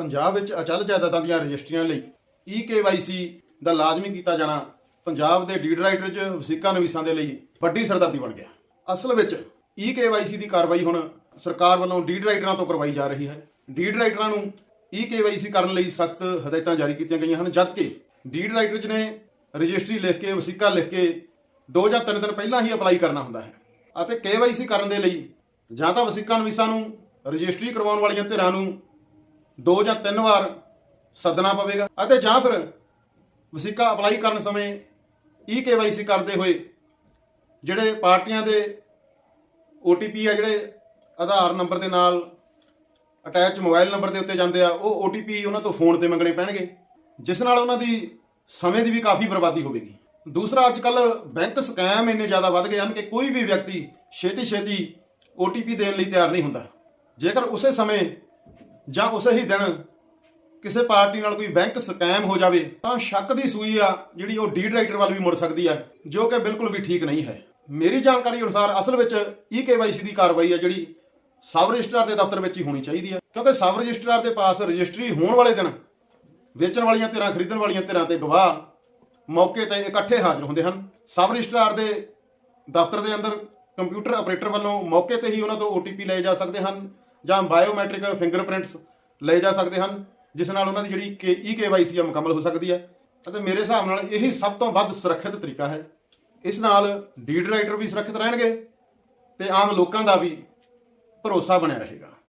ਪੰਜਾਬ ਵਿੱਚ ਅਚਲ ਜਾਇਦਾਦਾਂ ਦੀਆਂ ਰਜਿਸਟਰੀਆਂ ਲਈ ਈ EKYC ਦਾ ਲਾਜ਼ਮੀ ਕੀਤਾ ਜਾਣਾ ਪੰਜਾਬ ਦੇ ਡੀਡ ਰਾਈਟਰ 'ਚ ਵਸੀਕਾ ਨਵੀਸਾਂ ਦੇ ਲਈ ਵੱਡੀ ਸਰਦਰਦੀ ਬਣ ਗਿਆ। ਅਸਲ ਵਿੱਚ ਈ EKYC ਦੀ ਕਾਰਵਾਈ ਹੁਣ ਸਰਕਾਰ ਵੱਲੋਂ ਡੀਡ ਰਾਈਟਰਾਂ ਤੋਂ ਕਰਵਾਈ ਜਾ ਰਹੀ ਹੈ। ਡੀਡ ਰਾਈਟਰਾਂ ਨੂੰ ਈ EKYC ਕਰਨ ਲਈ ਸਖਤ ਹਦਾਇਤਾਂ ਜਾਰੀ ਕੀਤੀਆਂ ਗਈਆਂ ਹਨ, ਜਦਕਿ ਡੀਡ ਰਾਈਟਰ ਨੇ ਰਜਿਸਟਰੀ ਲਿਖ ਕੇ, ਵਸੀਕਾ ਲਿਖ ਕੇ ਦੋ ਜਾਂ ਤਿੰਨ ਦਿਨ ਪਹਿਲਾਂ ਹੀ ਅਪਲਾਈ ਕਰਨਾ ਹੁੰਦਾ ਹੈ। ਅਤੇ KYC ਕਰਨ ਦੇ ਲਈ ਜਾਂ ਤਾਂ ਵਸੀਕਾ ਨਵੀਸਾਂ ਨੂੰ ਰਜਿਸਟਰੀ ਕਰਵਾਉਣ ਵਾਲੀਆਂ ਧਿਰਾਂ ਨੂੰ ਦੋ ਜਾਂ ਤਿੰਨ ਵਾਰ ਸੱਦਣਾ ਪਵੇਗਾ ਅਤੇ ਜਾਂ ਫਿਰ ਵਸੀਕਾ ਅਪਲਾਈ ਕਰਨ ਸਮੇਂ ਈ EKYC ਕਰਦੇ ਹੋਏ ਜਿਹੜੇ ਪਾਰਟੀਆਂ ਦੇ OTP ਆ ਜਿਹੜੇ ਆਧਾਰ ਨੰਬਰ ਦੇ ਨਾਲ ਅਟੈਚ ਮੋਬਾਈਲ ਨੰਬਰ ਦੇ ਉੱਤੇ ਜਾਂਦੇ ਆ, ਉਹ OTP ਉਹਨਾਂ ਤੋਂ ਫੋਨ ਤੇ ਮੰਗਣੇ ਪੈਣਗੇ, ਜਿਸ ਨਾਲ ਉਹਨਾਂ ਦੀ ਸਮੇਂ ਦੀ ਵੀ ਕਾਫੀ ਬਰਬਾਦੀ ਹੋਵੇਗੀ। ਦੂਸਰਾ ਅੱਜ ਕੱਲ ਬੈਂਕ ਸਕੈਮ ਇੰਨੇ ਜ਼ਿਆਦਾ ਵੱਧ ਗਏ ਹਨ ਕਿ ਕੋਈ ਵੀ ਵਿਅਕਤੀ ਛੇਤੀ ਛੇਤੀ OTP ਦੇਣ ਲਈ ਤਿਆਰ ਨਹੀਂ ਹੁੰਦਾ। ਜੇਕਰ ਉਸੇ ਸਮੇਂ ਜਾਂ ਉਸੇ ਹੀ ਦਿਨ ਕਿਸੇ ਪਾਰਟੀ ਨਾਲ ਕੋਈ ਬੈਂਕ ਸਕੈਮ ਹੋ ਜਾਵੇ, ਤਾਂ ਸ਼ੱਕ ਦੀ ਸੂਈ ਆ ਜਿਹੜੀ ਉਹ ਡੀ ਡਾਇਰੈਕਟਰ ਵੱਲ ਵੀ ਮੁੜ ਸਕਦੀ ਹੈ ਜੋ ਕਿ ਬਿਲਕੁਲ ਵੀ ਠੀਕ ਨਹੀਂ ਹੈ। ਮੇਰੀ ਜਾਣਕਾਰੀ ਅਨੁਸਾਰ ਅਸਲ ਵਿੱਚ ਈ EKYC ਦੀ ਕਾਰਵਾਈ ਹੈ ਜਿਹੜੀ ਸਬ ਰਜਿਸਟਰਾਰ ਦੇ ਦਫ਼ਤਰ ਵਿੱਚ ਹੀ ਹੋਣੀ ਚਾਹੀਦੀ ਹੈ ਕਿਉਂਕਿ ਸਬ ਰਜਿਸਟਰਾਰ ਦੇ ਪਾਸ ਰਜਿਸਟਰੀ ਹੋਣ ਵਾਲੇ ਦਿਨ ਵੇਚਣ ਵਾਲੀਆਂ ਧਿਰਾਂ, ਖਰੀਦਣ ਵਾਲੀਆਂ ਧਿਰਾਂ ਤੇ ਗਵਾਹ ਮੌਕੇ ਤੇ ਇਕੱਠੇ ਹਾਜ਼ਰ ਹੁੰਦੇ ਹਨ। ਸਬ ਰਜਿਸਟਰਾਰ ਦੇ ਦਫ਼ਤਰ ਦੇ ਅੰਦਰ ਕੰਪਿਊਟਰ ਆਪਰੇਟਰ ਵੱਲੋਂ ਮੌਕੇ ਤੇ ਹੀ ਉਹਨਾਂ ਤੋਂ OTP ਲਏ ਜਾ ਸਕਦੇ ਹਨ। ਜਾਂ ਬਾਇਓਮੈਟ੍ਰਿਕ ਫਿੰਗਰਪ੍ਰਿੰਟਸ ਲਏ ਜਾ ਸਕਦੇ ਹਨ, ਜਿਸ ਨਾਲ ਉਹਨਾਂ ਦੀ ਜਿਹੜੀ ਕੇ EKYC ਆ, ਮੁਕੰਮਲ ਹੋ ਸਕਦੀ ਹੈ। ਅਤੇ ਮੇਰੇ ਹਿਸਾਬ ਨਾਲ ਇਹੀ ਸਭ ਤੋਂ ਵੱਧ ਸੁਰੱਖਿਅਤ ਤਰੀਕਾ ਹੈ। ਇਸ ਨਾਲ ਡੀਡ ਰਾਈਟਰ ਵੀ ਸੁਰੱਖਿਅਤ ਰਹਿਣਗੇ ਤੇ ਆਮ ਲੋਕਾਂ ਦਾ ਵੀ ਭਰੋਸਾ ਬਣਿਆ ਰਹੇਗਾ।